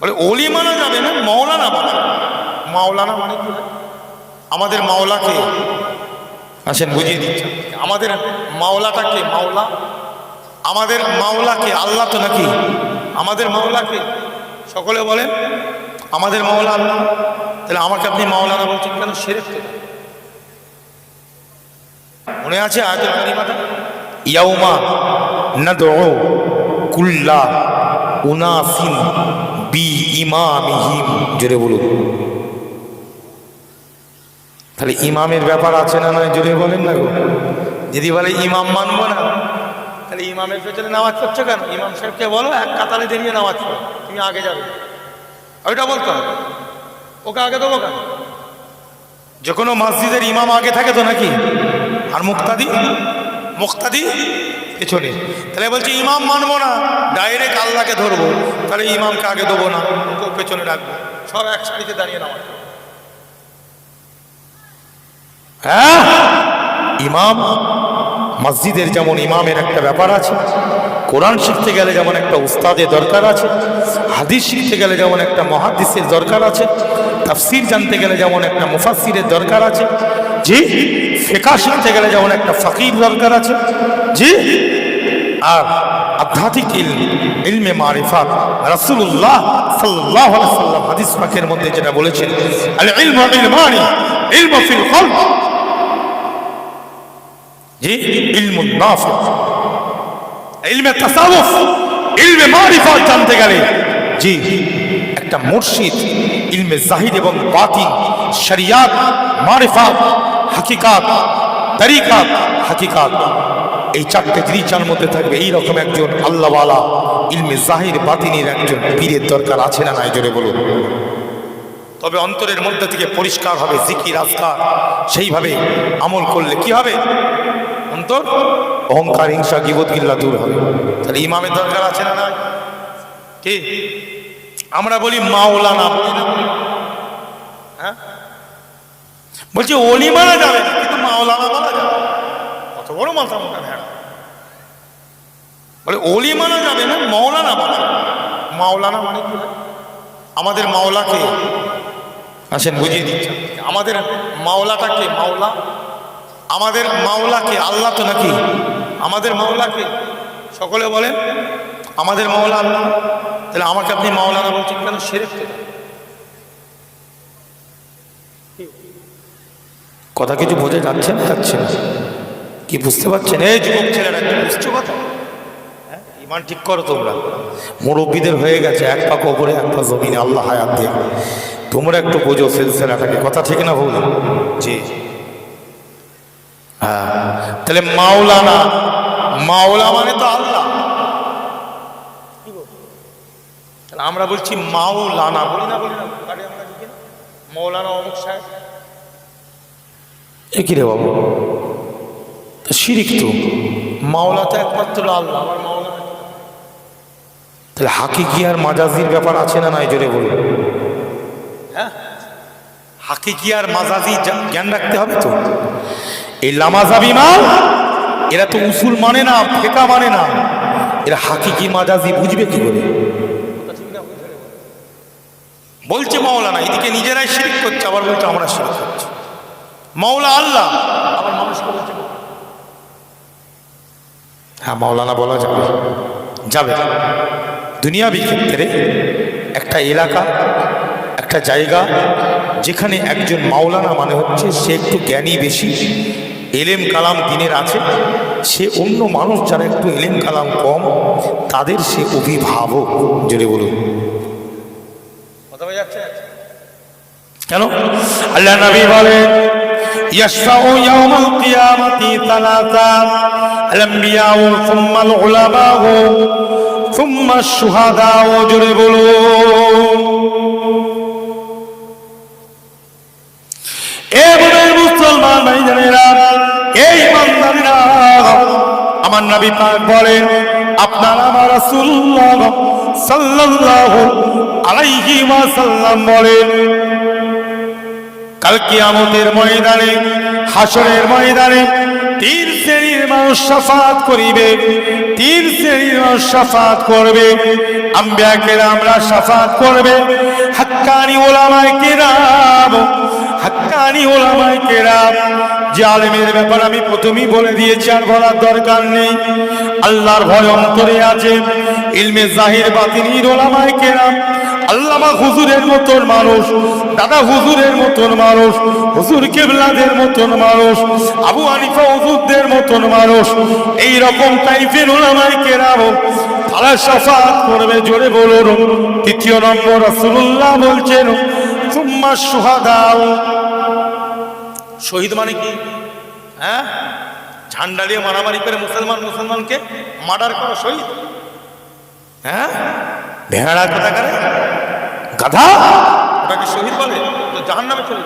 বলে, অলি মানা যাবে না, মাওলানা মানা মাওলানা মানে কি আমাদের মাওলাকে আসেন, বুঝিয়ে দিচ্ছে আমাদের মাওলাটাকে মাওলা। আমাদের মাওলাকে আল্লাহ তো নাকি? আমাদের মাওলাকে সকলে বলেন, আমাদের মাওলা আল্লাহ। তাহলে আমাকে আপনি মাওলানা বলছেন কেন? সেরে মনে আছে আয়াতুল কারিমাটা ইয়াউমা নাদউ কুল্লা উনাসিন বি ইমামিহিম। জোরে বলুন। তাহলে ইমামের ব্যাপার আছে না নয়? জোরে বলেন না গো। যদি বলে ইমাম মানবো না, তাহলে ইমামের পেছনে নামাজ পড়ছো কেন? ইমাম সাহেবকে বলো, এক কাতারে দেরিয়ে নামাজ পড়ো। তুমি আগে যাবে। ওইটা বলতে ওকে আগে দেবো কেন? যে কোনো মসজিদের ইমাম আগে থাকে তো নাকি? আর মুক্তাদি? মুক্তাদি পেছনে তাহলে বলছি, ইমাম মানবো না, ডাইরেক্ট আল্লাহকে ধরবো। তাহলে ইমামকে আগে দেবো না, ওকে পেছনে রাখব। সব এক সারিতে দাঁড়িয়ে নামাজ। হ্যাঁ? ইমাম, মসজিদের যেমন ইমামের একটা ব্যাপার আছে, কোরআন শিখতে গেলে যেমন একটা উস্তাদের দরকার আছে, হাদিস শিখতে গেলে যেমন একটা মহাদিসের দরকার আছে, তাফসির জানতে গেলে যেমন একটা মুফাসিরের দরকার আছে জি, ফেকা শিখতে গেলে যেমন একটা ফকির দরকার আছে। জি, আর আধ্যাত্মিক ইলম মারিফাত রাসূলুল্লাহ সাল্লাল্লাহু আলাইহি সাল্লাম হাদিস পাকের মধ্যে যেটা বলেছেন, আল ইলমু ইলমু জি তাসাউফ, ইলমে মারিফাত জানতে গেলে, জি, একটা মুর্শিদ, ইলমে জাহিদ এবং বাতিন শরিয়াত, মারিফাত হাকিকাত, তরিকাত, হাকিকাত। এই চারটে জিনিসের মধ্যে থাকবে এই রকম একজন আল্লাহওয়ালা, ইলমে জাহির, বাতিনের একজন। পীরের দরকার আছে না নাই জোরে বলুন। তবে অন্তরের মধ্যে থেকে পরিষ্কার হবে, জিকির, আজকার, সেইভাবে আমল করলে কি হবে? অন্তর? অহংকার, হিংসা, গিবত, গিল্লা দূর হবে। তাহলে ইমামের দরকার আছে না না কি? আমরা বলি মাওলানা বলছি অলি মানা যাবে না। কিন্তু মাওলানা বলা যাবে। কত বড় মাথা মোটা ভেড়া। বলে অলি মানা যাবে না মাওলানা বলা মাওলানা মানে কি? আমাদের মাওলাকে আসেন বুঝিয়ে দিচ্ছেন আমাদের মাওলাটাকে মাওলা। আমাদের মাওলাকে আল্লাহ তো নাকি? আমাদের মাওলাকে সকলে বলেন আমাদের মাওলা আল্লাহ। তাহলে আমাকে আপনি মাওলানা বলছেন কেন? সেরে কথা কিছু বোঝা যাচ্ছে না? যাচ্ছে না। কি বুঝতে পারছেন? এই যুবক ছেলেরা কি বুঝছ কথা? হ্যাঁ? ইমান ঠিক করো তোমরা। মুরব্বীদের হয়ে গেছে এক পা ওপরে এক পা জমিনে আল্লাহ হায়াত দিয়ে। তোমরা একটু বোঝো সিলসিলাটাকে কথা ঠিক না ভুল? জি। হ্যাঁ। তাহলে মাওলানা মাওলা মানে তো আল্লাহ। কি বল? তাহলে আমরা বলছি মাওলানা বলি না বলি না? মৌলানা অমুক সাহেব। এ কি রে বাবু? শিরিক তো। মাওলা তো একমাত্র আল্লাহ? তাহলে হাকিকি আর মাজাজির ব্যাপার আছে না নাই জোরে বলুন? হ্যাঁ? হাকিকি আর মাজাজি জ্ঞান রাখতে হবে তো। এই লামাজাবি মাল, এরা তো উসুল মানে না, ফেকা মানে না। এরা হাকিকি মাজাজি বুঝবে কি করে? বলছে মাওলানা, এদিকে নিজেরাই শিরিক করছে, আবার বলছে আমরা শিরিক করছি। মাওলা আল্লাহ। আবার মানুষকে বলছে হ্যাঁ মাওলানা বলা যাবে। যাবে। দুনিয়াবি ক্ষেত্রে একটা এলাকা একটা জায়গা যেখানে একজন মাওলানা মানে হচ্ছে সে একটু জ্ঞানী বেশি এলেম কালাম দিনের আছে সে অন্য মানুষ যারা একটু এলেম কালাম কম তাদের সে অভিভাবক জোরে বলুন। কথা বোঝা যাচ্ছে? কেন? আল্লাহ নবী বলেন يشفع يوم القيامة ثلاثة الأنبياء ثم العلماء ثم الشهداء جربلون এবারে মুসলমান ভাইজানেরা এই ইমানদারেরা আমার নবী পাক বলেন আপনার আমার রাসূলুল্লাহ সাল্লাল্লাহু আলাইহি ওয়াসাল্লাম বলেন কাল কিয়ামতের ময়দানে হাসরের ময়দানে তিন শ্রেণির মানুষ সাফাত করিবে, তিন শ্রেণির মানুষ সাফাত করবে। আম্বিয়া কেরামরা সাফাত করবে। হাক্কানি ওলামায় কেরাম, হাক্কানি ওলামায় কেরাম, যে আলেমের ব্যাপার আমি প্রথমেই বলে দিয়েছি আর বলার দরকার নেই। আল্লাহর ভয় অন্তরে আছে, ইলমে জাহির বাতিনির ওলামায় কেরাম আল্লামা হুজুরের মতন মানুষ, দাদা হুজুরের মতন মানুষ, হুজুর কেবলাদের মতন মানুষ, আবু আনিফা হুজুরদের মতন মানুষ, এই রকম টাইপের ওলামায় কেরাম তারা সাফাত করবে, জোরে বলুন। তৃতীয় নম্বর, রাসূলুল্লাহ বলছেন, সুম্মা সুহাদাও শহীদ মানে কি? হ্যাঁ? ঝান্ডা দিয়ে মারামারি করে মুসলমান মুসলমানকে মার্ডার করা শহীদ? হ্যাঁ? ভেড়া কথা করে গাধা? ওটাকে শহীদ বলে তো জাহান নামে চলে